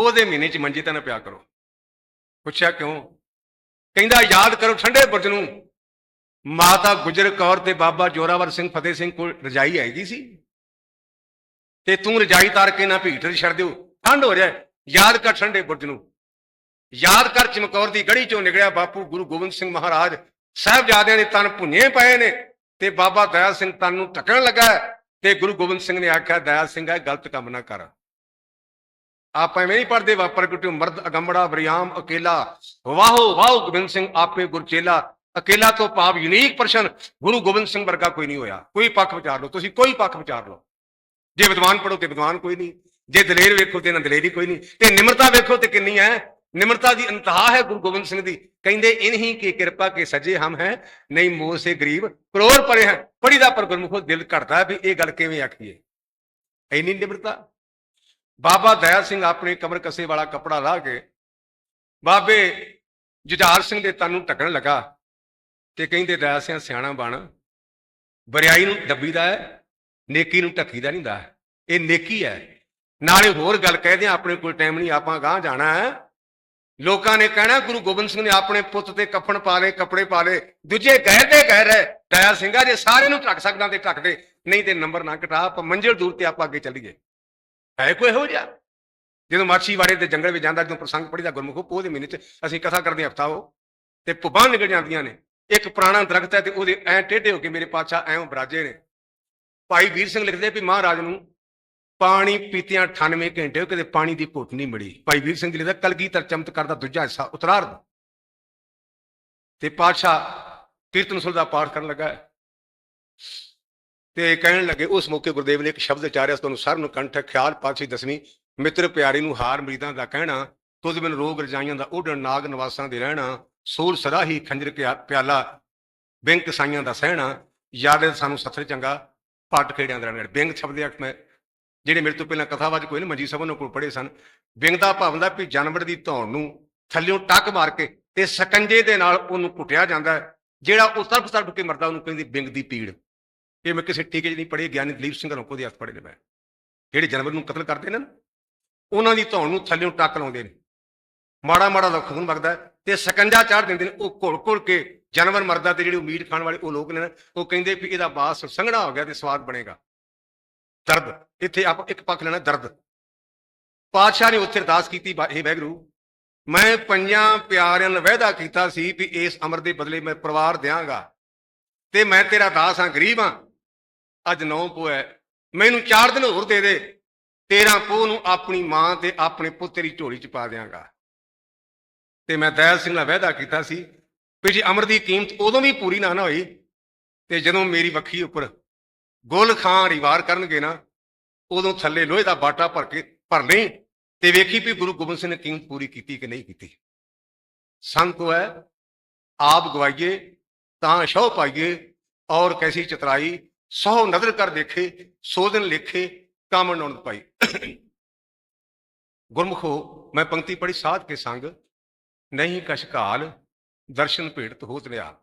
ਪੋਹ ਦੇ ਮਹੀਨੇ ਚ ਮੰਜੀ ਤੇ ਨਾ ਪਿਆ ਕਰੋ। ਪੁੱਛਿਆ ਕਿਉਂ? ਕਹਿੰਦਾ, ਯਾਦ ਕਰੋ ਠੰਡੇ ਬੁਰਜ ਨੂੰ। ਮਾਤਾ ਗੁਜਰ ਕੌਰ ਤੇ ਬਾਬਾ ਜੋਰਾਵਰ ਸਿੰਘ ਫਤਿਹ ਸਿੰਘ ਕੋਲ ਰਜਾਈ ਹੈਗੀ ਸੀ। ਤੇ ਤੂੰ ਰਜਾਈ ਤਾਰ ਕੇ ਨਾ ਭੀਟ ਤੇ ਛੱਡ ਦਿਓ। ਠੰਡ ਹੋ ਜਾਏ। ਯਾਦ ਕਰ ਠੰਡੇ ਬੁਰਜ ਨੂੰ। ਯਾਦ ਕਰ ਚਮਕੌਰ ਦੀ ਗੜੀ ਚੋਂ ਨਿਕਲਿਆ ਬਾਪੂ ਗੁਰੂ ਗੋਬਿੰਦ ਸਿੰਘ ਮਹਾਰਾਜ। ਸਾਹਿਬਜ਼ਾਦਿਆਂ ਨੇ ਤਨ ਭੁੰਨੇ ਪਏ ਨੇ ਤੇ ਬਾਬਾ ਦਇਆ ਸਿੰਘ ਤਨ ਨੂੰ ਢੱਕਣ ਲੱਗਾ ਤੇ ਗੁਰੂ ਗੋਬਿੰਦ ਸਿੰਘ ਨੇ ਆਖਿਆ, ਦਇਆ ਸਿੰਘ ਹੈ ਗਲਤ ਕੰਮ ਨਾ ਕਰ। ਆਪਾਂ ਐਵੇਂ ਨਹੀਂ ਪੜਦੇ ਵਾਪਰ ਕਿਉਂ ਮਰਦ ਅਗੰਬੜਾ ਬਰਿਆਮ ਅਕੇਲਾ। ਵਾਹੋ ਵਾਹੋ, ਗੋਬਿੰਦ ਸਿੰਘ ਆਪੇ ਗੁਰਚੇਲਾ ਅਕੇਲਾ ਤੋਂ ਭਾਵ ਯੂਨੀਕ ਪਰਸਨ, ਗੁਰੂ ਗੋਬਿੰਦ ਸਿੰਘ ਵਰਗਾ ਕੋਈ ਨਹੀਂ ਹੋਇਆ। ਕੋਈ ਪੱਖ ਵਿਚਾਰ ਲਓ, ਤੁਸੀਂ ਕੋਈ ਪੱਖ ਵਿਚਾਰ ਲਓ। ਜੇ ਵਿਦਵਾਨ ਪੜੋ ਤੇ ਵਿਦਵਾਨ ਕੋਈ ਨਹੀਂ। ਜੇ ਦਲੇਰ ਵੇਖੋ ਤੇ ਨਾ ਦਲੇਰੀ ਕੋਈ ਨਹੀਂ। ਤੇ ਨਿਮਰਤਾ ਵੇਖੋ ਤੇ ਕਿੰਨੀ ਹੈ। ਨਿਮਰਤਾ ਦੀ ਇੰਤਹਾ ਹੈ ਗੁਰੂ ਗੋਬਿੰਦ ਸਿੰਘ ਦੀ। ਕਹਿੰਦੇ, ਇਨਹੀ ਕੀ ਕਿਰਪਾ ਕੇ ਸਜੇ ਹਮ ਹੈ, ਨਹੀਂ ਮੋਹ ਸੇ ਗਰੀਬ। ਕਰੋੜ ਪਰੇ ਹੈ। ਪੜੀ ਦਾ ਪਰ ਗੁਰਮੁਖੋ ਦਿਲ ਘੜਦਾ ਵੀ ਇਹ ਗੱਲ ਕਿਵੇਂ ਆਖੀਏ? ਇੰਨੀ ਨਿਮਰਤਾ। ਬਾਬਾ ਦਇਆ ਸਿੰਘ ਆਪਣੇ ਕਮਰ ਕਸੇ ਵਾਲਾ ਕੱਪੜਾ ਲਾ ਕੇ ਬਾਬੇ ਜੁਝਾਰ ਸਿੰਘ ਦੇ ਤਨ ਨੂੰ ਢੱਕਣ ਲੱਗਾ ਤੇ ਕਹਿੰਦੇ, ਦਇਆ ਸਿੰਘ ਸਿਆਣਾ ਬਣ। ਬਰਿਆਈ ਨੂੰ ਦੱਬੀਦਾ ਹੈ, ਨੇਕੀ ਨੂੰ ਢੱਕੀਦਾ ਨਹੀਂ ਦਾ ਇਹ ਨੇਕੀ ਹੈ। ਨਾਲੇ ਹੋਰ ਗੱਲ ਕਹਦੇ ਆ ਆਪਣੇ ਕੋਲ ਟਾਈਮ ਨਹੀਂ, ਆਪਾਂ ਗਾਂ ਜਾਣਾ ਹੈ। ਲੋਕਾਂ ਨੇ ਕਹਿਣਾ, ਗੁਰੂ ਗੋਬਿੰਦ ਸਿੰਘ ਨੇ ਆਪਣੇ ਪੁੱਤ ਤੇ ਕਫਨ ਪਾ ਲਏ, ਕੱਪੜੇ ਪਾ ਲਏ। ਦੂਜੇ ਗਹਿਰ ਦੇ ਗਹਿਰ ਹੈ, ਦਇਆ ਸਿੰਘਾ ਜੇ ਸਾਰੇ ਨੂੰ ਢੱਕ ਸਕਦਾ ਤੇ ਢੱਕ ਦੇ, ਨਹੀਂ ਤੇ ਨੰਬਰ ਨਾ ਘਟਾ, ਆਪਾਂ ਮੰਜ਼ਿਲ ਦੂਰ ਤੇ ਆਪਾਂ ਅੱਗੇ ਚੱਲੀਏ। ਹੈ ਕੋਈ ਇਹੋ ਜਿਹਾ? ਜਦੋਂ ਮਾਛੀਵਾੜੇ ਦੇ ਜੰਗਲ ਵਿੱਚ ਜਾਂਦਾ, ਜਦੋਂ ਪ੍ਰਸੰਗ ਪੜੀਦਾ ਗੁਰਮੁਖੋ ਪੋਹ ਦੇ ਮਹੀਨੇ ਚ ਅਸੀਂ ਕਥਾ ਕਰਦੇ ਹਫਤਾ ਉਹ, ਤੇ ਪੁਬਾਂ ਨਿਕਲ ਜਾਂਦੀਆਂ ਨੇ। ਇੱਕ ਪੁਰਾਣਾ ਦਰਖਤ ਹੈ ਤੇ ਉਹਦੇ ਐ ਟੇਢੇ ਹੋ ਕੇ ਮੇਰੇ ਪਾਤਸ਼ਾਹ ਐਂ ਬਰਾਜੇ ਨੇ। ਭਾਈ ਵੀਰ ਸਿੰਘ ਲਿਖਦੇ ਵੀ ਮਹਾਰਾਜ ਨੂੰ ਪਾਣੀ ਪੀਤਿਆਂ 98 ਘੰਟੇ ਕਦੇ ਪਾਣੀ ਦੀ ਘੁੱਟ ਨਹੀਂ ਮਿਲੀ। ਭਾਈ ਵੀਰ ਸਿੰਘ ਜੀ ਲਿਖਦਾ, ਕਲਗੀਧਰ ਚਮਤਕਾਰ ਦਾ ਦੂਜਾ ਹਿੱਸਾ ਉਤਰਾਰਧ ਤੇ ਪਾਤਸ਼ਾਹ ਕੀਰਤਨ ਸੁਲ ਦਾ ਪਾਠ ਕਰਨ ਲੱਗਾ ਤੇ ਕਹਿਣ ਲੱਗੇ, ਉਸ ਮੌਕੇ ਗੁਰਦੇਵ ਨੇ ਇੱਕ ਸ਼ਬਦ ਚਾਰਿਆ ਤੁਹਾਨੂੰ ਸਰ ਨੂੰ ਕੰਠ ਖਿਆਲ ਪਾਛੀ ਦਸਵੀਂ, ਮਿੱਤਰ ਪਿਆਰੀ ਨੂੰ ਹਾਰ ਮਰੀਦਾਂ ਦਾ ਕਹਿਣਾ, ਤੁਧ ਬਿਨ ਰੋਗ ਰਜਾਈਆਂ ਦਾ ਉਡਣ ਨਾਗ ਨਿਵਾਸਾਂ ਦੇ ਰਹਿਣਾ, ਸੂਰ ਸਰਾਹੀ ਖੰਜਰ ਕਿਆ- ਪਿਆਲਾ, ਬਿੰਕ ਸਾਈਆਂ ਦਾ ਸਹਿਣਾ, ਯਾਦ ਸਾਨੂੰ ਸੱਥਰ ਚੰਗਾ ਪੱਟ ਖੇੜਿਆਂ ਦਾ ਰਹਿਣਾ। ਬਿੰਗ ਸ਼ਬਦ ਦੇ ਅਰਥ ਮੈਂ, ਜਿਹੜੇ ਮੇਰੇ ਤੋਂ ਪਹਿਲਾਂ ਕਥਾਵਾਚ ਕੋਈ ਨਹੀਂ ਮੰਜੀ ਸਭਾ ਉਹਨਾਂ ਕੋਲ ਪੜ੍ਹੇ ਸਨ। ਬਿੰਗ ਦਾ ਭਾਵ ਹੁੰਦਾ ਵੀ ਜਾਨਵਰ ਦੀ ਧੌਣ ਨੂੰ ਥੱਲਿਓਂ ਟੱਕ ਮਾਰ ਕੇ ਤੇ ਸਕੰਜੇ ਦੇ ਨਾਲ ਉਹਨੂੰ ਕੁੱਟਿਆ ਜਾਂਦਾ ਜਿਹੜਾ ਉਹ ਤਰਫ ਤਰਫ ਕੇ ਮਰਦਾ, ਉਹਨੂੰ ਕਹਿੰਦੀ ਬਿੰਗ ਦੀ ਪੀੜ। ਇਹ ਮੈਂ ਕਿਸੇ ਟੀਕੇ 'ਚ ਨਹੀਂ ਪੜ੍ਹੇ, ਗਿਆਨੀ ਦਲੀਪ ਸਿੰਘ ਹਰੋਂ ਦੇ ਹੱਥ ਪੜ੍ਹੇ ਨੇ ਮੈਂ। ਜਿਹੜੇ ਜਾਨਵਰ ਨੂੰ ਕਤਲ ਕਰਦੇ ਨੇ ਨਾ, ਉਹਨਾਂ ਦੀ ਧੌਣ ਨੂੰ ਥੱਲਿਓਂ ਟੱਕ ਲਾਉਂਦੇ ਨੇ। ਮਾੜਾ ਮਾੜਾ ਦਾ ਖੂਨ ਵਗਦਾ ਹੈ ਤੇ ਸਕੰਜਾ ਚਾੜ ਦਿੰਦੇ ਨੇ। ਉਹ ਘੁਲ ਘੁਲ ਕੇ ਜਾਨਵਰ ਮਰਦਾ ਤੇ ਜਿਹੜੇ ਉਹ ਮੀਟ ਖਾਣ ਵਾਲੇ ਉਹ ਲੋਕ ਨੇ ਉਹ ਕਹਿੰਦੇ ਵੀ ਇਹਦਾ ਬਾਸ ਸੰਘਣਾ ਹੋ ਗਿਆ ਤੇ ਸਵਾਦ ਬਣੇਗਾ। ਦਰਦ, ਇੱਥੇ ਆਪਾਂ ਇੱਕ ਪੱਖ ਲੈਣਾ, ਦਰਦ। ਪਾਤਸ਼ਾਹ ਨੇ ਉੱਥੇ ਅਰਦਾਸ ਕੀਤੀ ਇਹ ਹੇ ਵੈਗਰੂ, ਮੈਂ ਪੰਜਾਂ ਪਿਆਰਿਆਂ ਨਾਲ ਵਾਅਦਾ ਕੀਤਾ ਸੀ ਵੀ ਇਸ ਅਮਰ ਦੇ ਬਦਲੇ ਮੈਂ ਪਰਿਵਾਰ ਦਿਆਂਗਾ ਤੇ ਮੈਂ ਤੇਰਾ ਦਾਸ ਹਾਂ, ਗਰੀਬ ਹਾਂ। ਅੱਜ ਨੌ ਪੋ ਹੈ। ਮੈਨੂੰ 4 ਦਿਨ ਹੋਰ ਦੇ ਦੇ। 13 ਪੋ ਨੂੰ ਆਪਣੀ ਮਾਂ ਤੇ ਆਪਣੇ ਪੁੱਤ ਦੀ ਝੋਲੀ ਚ ਪਾ ਦਿਆਂਗਾ। ਤੇ ਮੈਂ ਦਇਲ ਸਿੰਘ ਨਾਲ ਵਾਅਦਾ ਕੀਤਾ ਸੀ ਵੀ ਜੇ ਅਮਰ ਦੀ ਕੀਮਤ ਉਦੋਂ ਵੀ ਪੂਰੀ ਨਾ ਨਾ ਹੋਈ ਤੇ ਜਦੋਂ ਮੇਰੀ ਵੱਖੀ ਉੱਪਰ ਗੁਲ ਖਾਂ ਰਿਵਾਰ ਕਰਨਗੇ ਨਾ, ਉਦੋਂ ਥੱਲੇ ਲੋਹੇ ਦਾ ਬਾਟਾ ਭਰ ਕੇ ਭਰ ਲਈ ਤੇ ਵੇਖੀ ਵੀ ਗੁਰੂ ਗੋਬਿੰਦ ਸਿੰਘ ਨੇ ਕੀਮਤ ਪੂਰੀ ਕੀਤੀ ਕਿ ਨਹੀਂ ਕੀਤੀ। ਸੰਤ ਹੈ, ਆਪ ਗਵਾਈਏ, ਤਾਂ ਸ਼ੋ ਪਾਈਏ ਔਰ ਕੈਸੀ ਚਤਰਾਈ ਸੋ ਨਦਰ ਕਰ ਦੇਖੇ, ਸੋ ਦਿਨ ਲਿਖੇ ਕਾਮਣ ਨੌਨ ਪਾਈ। ਗੁਰਮੁਖੋ ਮੈਂ ਪੰਕਤੀ ਪੜੀ ਸਾਧ ਕੇ ਸੰਗ, ਨਹੀਂ ਕਛ ਕਾਲ ਦਰਸ਼ਨ ਭੇਟ ਹੋਤ ਲਿਆ